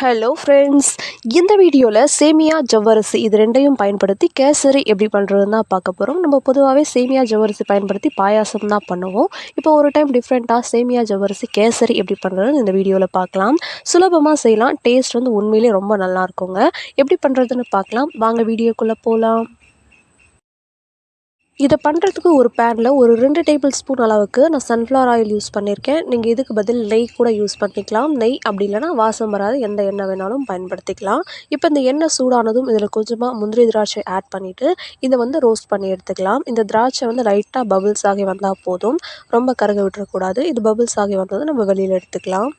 Hello friends இந்த வீடியோவில் சேமியா ஜவ்வரிசி இது ரெண்டையும் பயன்படுத்தி கேசரி எப்படி பண்ணுறதுன்னு தான் பார்க்க போகிறோம் நம்ம பொதுவாகவே சேமியா ஜவ்வரிசி பயன்படுத்தி பாயாசம் தான் பண்ணுவோம். இப்போ ஒரு டைம் டிஃப்ரெண்ட்டாக சேமியா ஜவ்வரிசி கேசரி எப்படி பண்ணுறதுன்னு இந்த வீடியோவில் பார்க்கலாம். சுலபமாக செய்யலாம். டேஸ்ட் வந்து உண்மையிலே ரொம்ப நல்லா இருக்குங்க. எப்படி பண்ணுறதுன்னு பார்க்கலாம். வாங்க வீடியோக்குள்ளே போகலாம் இதை பண்ணுறதுக்கு ஒரு பேனில் ஒரு ரெண்டு டேபிள் ஸ்பூன் அளவுக்கு நான் சன்ஃப்ளவர் ஆயில் யூஸ் பண்ணியிருக்கேன் நீங்கள் இதுக்கு பதில் நெய் கூட யூஸ் பண்ணிக்கலாம். நெய் அப்படி இல்லைனா வாசம் வராது. எந்த எண்ணெய் வேணாலும் பயன்படுத்திக்கலாம். இப்போ இந்த எண்ணெய் சூடானதும் இதில் கொஞ்சமாக முந்திரி திராட்சை ஆட் பண்ணிவிட்டு இதை வந்து ரோஸ்ட் பண்ணி எடுத்துக்கலாம். இந்த திராட்சை வந்து லைட்டாக பபிள்ஸ் ஆகி வந்தால் போதும். ரொம்ப கருக விட்டுறக்கூடாது இது பபிள்ஸ் ஆகி வந்ததும் நம்ம வெளியில் எடுத்துக்கலாம்.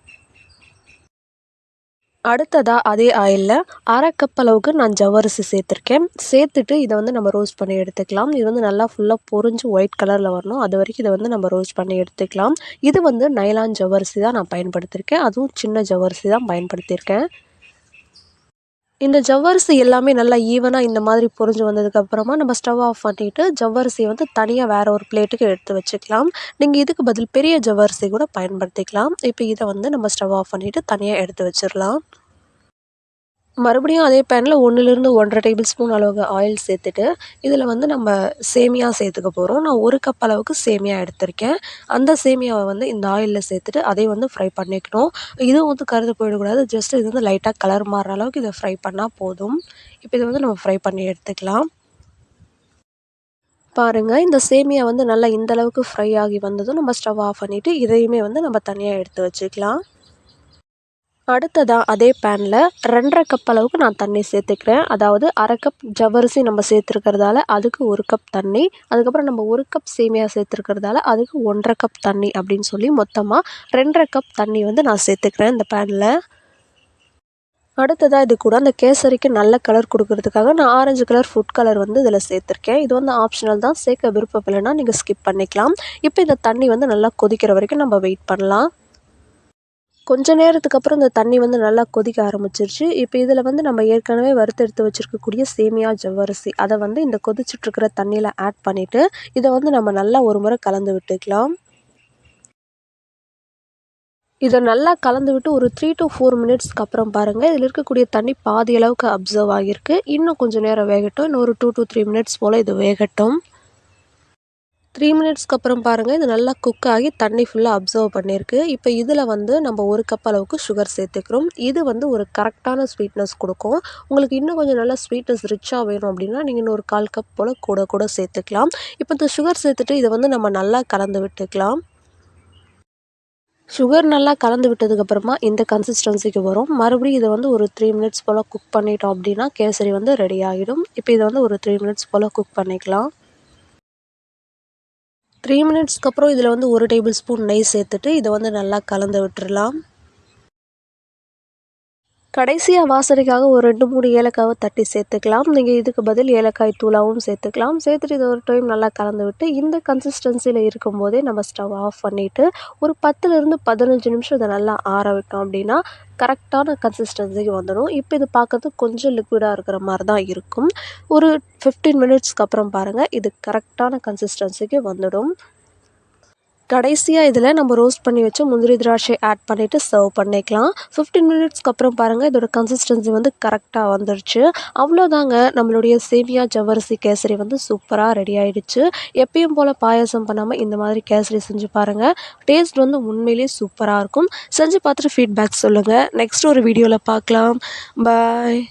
அடுத்ததாக அதே ஆயிலில் அரை கப் அளவுக்கு நான் ஜவ்வரிசி சேர்த்துருக்கேன். சேர்த்துட்டு இதை வந்து நம்ம ரோஸ்ட் பண்ணி எடுத்துக்கலாம். இது வந்து நல்லா ஃபுல்லாக பொறிஞ்சு ஒயிட் கலரில் வரணும். அது வரைக்கும் இதை வந்து நம்ம ரோஸ்ட் பண்ணி எடுத்துக்கலாம். இது வந்து நைலான் ஜவ்வரிசி தான் நான் பயன்படுத்தியிருக்கேன் அதுவும் சின்ன ஜவ்வரிசி தான் பயன்படுத்தியிருக்கேன் இந்த ஜவ்வரிசி எல்லாமே நல்லா ஈவனாக இந்த மாதிரி பொரிஞ்சு வந்ததுக்கப்புறமா நம்ம ஸ்டவ் ஆஃப் பண்ணிவிட்டு ஜவ்வரிசியை வந்து தனியாக வேறு ஒரு பிளேட்டுக்கு எடுத்து வச்சுக்கலாம். நீங்கள் இதுக்கு பதில் பெரிய ஜவ்வரிசி கூட பயன்படுத்திக்கலாம். இப்போ இதை வந்து நம்ம ஸ்டவ் ஆஃப் பண்ணிவிட்டு தனியாக எடுத்து வச்சிடலாம். மறுபடியும் அதே பேனில் ஒன்றுலேருந்து ஒன்றரை டேபிள் ஸ்பூன் அளவுக்கு ஆயில் சேர்த்துட்டு இதில் வந்து நம்ம சேமியா சேர்த்துக்க போகிறோம் நான் ஒரு கப் அளவுக்கு சேமியா எடுத்திருக்கேன். அந்த சேமியாவை வந்து இந்த ஆயிலில் சேர்த்துட்டு அதை வந்து ஃப்ரை பண்ணிக்கணும். இதுவும் வந்து கருது போயிடக்கூடாது. ஜஸ்ட் இது வந்து லைட்டாக கலர் மாறுற அளவுக்கு இதை ஃப்ரை பண்ணால் போதும். இப்போ இதை வந்து நம்ம ஃப்ரை பண்ணி எடுத்துக்கலாம். பாருங்கள் இந்த சேமியா வந்து நல்லா இந்தளவுக்கு ஃப்ரை ஆகி வந்ததும் நம்ம ஸ்டவ் ஆஃப் பண்ணிவிட்டு இதையுமே வந்து நம்ம தனியாக எடுத்து வச்சுக்கலாம். அடுத்ததாக அதே பேனில் ரெண்டரை கப் அளவுக்கு நான் தண்ணி சேர்த்துக்கிறேன். அதாவது அரை கப் ஜவ்வரிசி நம்ம சேர்த்துருக்கிறதால அதுக்கு ஒரு கப் தண்ணி அதுக்கப்புறம் நம்ம ஒரு கப் சேமியா சேர்த்துருக்கிறதால அதுக்கு ஒன்றரை கப் தண்ணி அப்படின்னு சொல்லி மொத்தமாக ரெண்டரை கப் தண்ணி வந்து நான் சேர்த்துக்கிறேன் இந்த பேனில் அடுத்ததாக இது கூட அந்த கேசரிக்கு நல்ல கலர் கொடுக்கறதுக்காக நான் ஆரஞ்சு கலர் ஃபுட் கலர் வந்து இதில் சேர்த்துருக்கேன். இது வந்து ஆப்ஷனல் தான். சேர்க்க விருப்பம் இல்லைன்னா நீங்கள் ஸ்கிப் பண்ணிக்கலாம். இப்போ இந்த தண்ணி வந்து நல்லா கொதிக்கிற வரைக்கும் நம்ம வெயிட் பண்ணலாம். கொஞ்ச நேரத்துக்கு அப்புறம் இந்த தண்ணி வந்து நல்லா கொதிக்க ஆரம்பிச்சிருச்சு. இப்போ இதில் வந்து நம்ம ஏற்கனவே வறுத்தெடுத்து வச்சுருக்கக்கூடிய சேமியா ஜவ்வரிசி அதை வந்து இந்த கொதிச்சுட்ருக்கிற தண்ணியில் ஆட் பண்ணிவிட்டு இதை வந்து நம்ம நல்லா ஒரு முறை கலந்து விட்டுக்கலாம். இதை நல்லா கலந்து விட்டு ஒரு த்ரீ டு ஃபோர் மினிட்ஸ்க்கு அப்புறம் பாருங்கள் இதில் இருக்கக்கூடிய தண்ணி பாதி அளவுக்கு அப்சர்வ் ஆகியிருக்கு. இன்னும் கொஞ்சம் நேரம் வேகட்டும். இன்னும் ஒரு டூ டு த்ரீ மினிட்ஸ் போல் இது வேகட்டும். த்ரீ மினிட்ஸ்க்கு அப்புறம் பாருங்கள் இது நல்லா குக் ஆகி தண்ணி ஃபுல்லாக அப்சர்வ் பண்ணியிருக்கு. இப்போ இதில் வந்து நம்ம ஒரு கப் அளவுக்கு சுகர் சேர்த்துக்கிறோம். இது வந்து ஒரு கரெக்டான ஸ்வீட்னஸ் கொடுக்கும். உங்களுக்கு இன்னும் கொஞ்சம் நல்லா ஸ்வீட்னஸ் ரிச்சாக வேணும் அப்படின்னா நீங்கள் இன்னும் ஒரு கால் கப் போல் கூட கூட சேர்த்துக்கலாம். இப்போ இந்த சுகர் சேர்த்துட்டு இதை வந்து நம்ம நல்லா கலந்து விட்டுக்கலாம். சுகர் நல்லா கலந்து விட்டதுக்கப்புறமா இந்த கன்சிஸ்டன்சிக்கு வரும். மறுபடியும் இதை வந்து ஒரு த்ரீ மினிட்ஸ் போல் குக் பண்ணிட்டோம் அப்படின்னா கேசரி வந்து ரெடி ஆகிடும் இப்போ இதை வந்து ஒரு த்ரீ மினிட்ஸ் போல் குக் பண்ணிக்கலாம். த்ரீ மினிட்ஸ்க்கு அப்புறம் இதில் வந்து ஒரு டேபிள் ஸ்பூன் நெய் சேர்த்துட்டு இதை வந்து நல்லா கலந்து விட்டுறலாம். கடைசியாக வாசனைக்காக ஒரு ரெண்டு மூணு ஏலக்காவை தட்டி சேர்த்துக்கலாம். நீங்கள் இதுக்கு பதில் ஏலக்காய் தூளாவும் சேர்த்துக்கலாம். சேர்த்துட்டு இதை ஒரு டைம் நல்லா கலந்து விட்டு இந்த கன்சிஸ்டன்சியில் இருக்கும்போதே நம்ம ஸ்டவ் ஆஃப் பண்ணிவிட்டு ஒரு பத்துலேருந்து பதினஞ்சு நிமிஷம் இதை நல்லா ஆற விட்டோம் அப்படின்னா கரெக்டான கன்சிஸ்டன்சிக்கு வந்துடும் இப்போ இது பார்க்கறது கொஞ்சம் லிக்விடாக இருக்கிற மாதிரி தான் இருக்கும். ஒரு ஃபிஃப்டீன் மினிட்ஸ்க்கு அப்புறம் பாருங்கள் இது கரெக்டான கன்சிஸ்டன்சிக்கு வந்துடும். கடைசியாக இதில் நம்ம ரோஸ்ட் பண்ணி வச்சு முந்திரி திராட்சை ஆட் பண்ணிவிட்டு சர்வ் பண்ணிக்கலாம். ஃபிஃப்டீன் மினிட்ஸ்க்கு அப்புறம் பாருங்கள் இதோட கன்சிஸ்டன்சி வந்து கரெக்டாக வந்துருச்சு. அவ்வளோதாங்க நம்மளுடைய சேமியா ஜவ்வரிசி கேசரி வந்து சூப்பராக ரெடி ஆகிடுச்சு எப்பயும் போல் பாயசம் பண்ணாமல் இந்த மாதிரி கேசரி செஞ்சு பாருங்கள் டேஸ்ட் வந்து உண்மையிலேயே சூப்பராக இருக்கும். செஞ்சு பார்த்துட்டு ஃபீட்பேக் சொல்லுங்கள் நெக்ஸ்ட் ஒரு வீடியோவில் பார்க்கலாம். பாய்